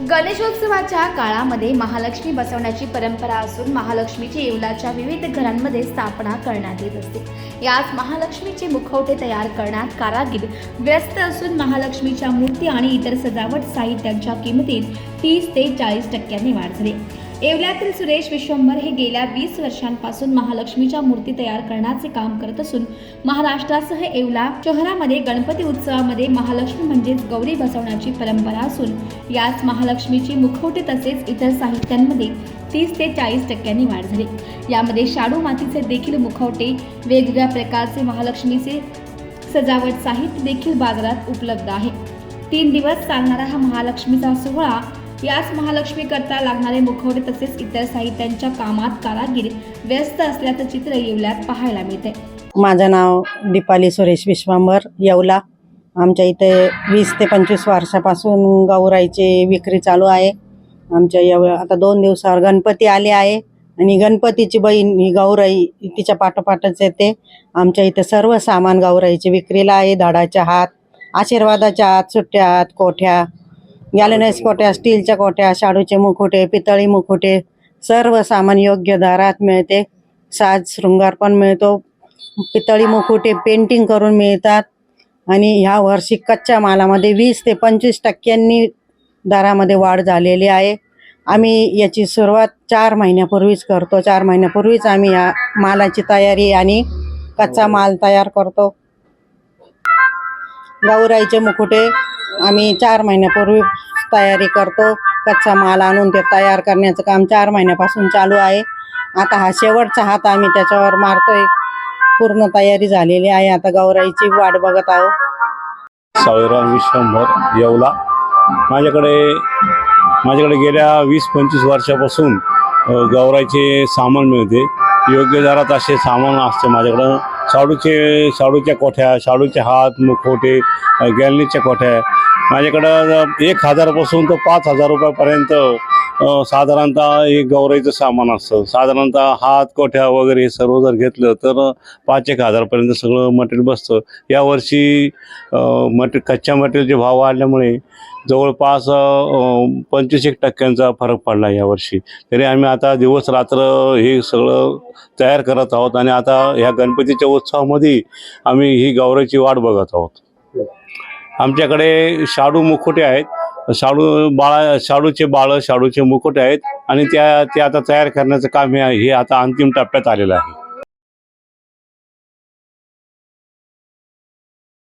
गणेशोत्सवाच्या काळामध्ये महालक्ष्मी बसवण्याची परंपरा असून महालक्ष्मीची येवलाच्या विविध घरांमध्ये स्थापना करण्यात येत असते. याच महालक्ष्मीचे मुखवटे तयार करण्यात कारागीर व्यस्त असून महालक्ष्मीच्या मूर्ती आणि इतर सजावट साहित्यांच्या किमतीत तीस ते चाळीस टक्क्यांनी वाढ झाली. येवल्यातील सुरेश विश्वंभर हे गेल्या वीस वर्षांपासून महालक्ष्मीच्या मूर्ती तयार करण्याचे काम करत असून महाराष्ट्रासह येवला शहरामध्ये गणपती उत्सवामध्ये महालक्ष्मी म्हणजेच गौरी बसवण्याची परंपरा असून याच महालक्ष्मीची मुखवटे तसेच इतर साहित्यांमध्ये तीस ते चाळीस टक्क्यांनी वाढ झाली. यामध्ये शाडू मातीचे देखील मुखवटे वेगवेगळ्या प्रकारचे महालक्ष्मीचे सजावट साहित्य देखील बाजारात उपलब्ध आहे. तीन दिवस चालणारा हा महालक्ष्मीचा सोहळा याच महालक्ष्मी करता लागणारे मुखवटे तसेच इतर साहित्यांच्या कामात कारागिरीत व्यस्त असल्याचं चित्र येवल्यात पाहायला मिळते माझं नाव दीपाली सुरेश विश्वांबर येवला. आमच्या इथे वीस ते पंचवीस वर्षापासून गौराईची विक्री चालू आहे. आमच्या येव आता दोन दिवसावर गणपती आले आहे आणि गणपतीची बहीण ही गौराई तिच्या पाठोपाठच येते. आमच्या इथे सर्व सामान गौराईची विक्रीला आहे धाडाच्या हात आशीर्वादाच्या हात सुट्ट्या हात कोठ्या गॅलनाईज कोट्या स्टीलच्या कोट्या शाडूचे मुखोटे पितळी मुखोटे सर्व सामान योग्य दरात मिळते. साज शृंगार पण मिळतो. पितळी मुखोटे पेंटिंग करून मिळतात. आणि ह्या वर्षी कच्च्या मालामध्ये वीस ते पंचवीस टक्क्यांनी दरामध्ये वाढ झालेली आहे. आम्ही याची सुरुवात चार महिन्यापूर्वीच करतो. चार महिन्यापूर्वीच आम्ही या मालाची तयारी आणि कच्चा माल तयार करतो. गौराईचे मुकुटे आम्ही चार महिन्यापूर्वी तयारी करतो. कच्चा माल आणून ते तयार करण्याचं काम चार महिन्यापासून चालू आहे. आता हा शेवटचा हात आम्ही त्याच्यावर मारतोय. पूर्ण तयारी झालेली आहे. आता गौराईची वाट बघत आहोत. सावळीराम शंभर येवला. माझ्याकडे माझ्याकडे गेल्या वीस पंचवीस वर्षापासून गौराईचे सामान मिळते. योग्य दरात असे सामान असते माझ्याकडं. शाडूचे शाडूच्या कोठ्या शाडूचे हात मुखवटे गॅलनीच्या कोठ्या माझ्याकडं एक हजारापासून तर पाच हजार रुपयापर्यंत साधारणतः हे गौराईचं सामान असतं. साधारणतः हात कोठ्या वगैरे हे सर्व जर घेतलं तर पाच एक हजारपर्यंत सगळं मटेरियल बसतं. यावर्षी मटे कच्च्या मटेरियलचे भाव वाढल्यामुळे जवळपास पंचवीस एक टक्क्यांचा फरक पडला यावर्षी तरी आम्ही आता दिवस रात्र हे सगळं तयार करत आहोत आणि आता ह्या गणपतीच्या उत्सवामध्ये आम्ही ही गौराईची वाट बघत आहोत. आमच्याकडे शाडू मुखोटे आहेत. शाडू बाळा शाडूचे बाळं शाडूचे मुखोटे आहेत आणि त्या ते आता तयार करण्याचं काम हे हे आता अंतिम टप्प्यात आलेलं आहे.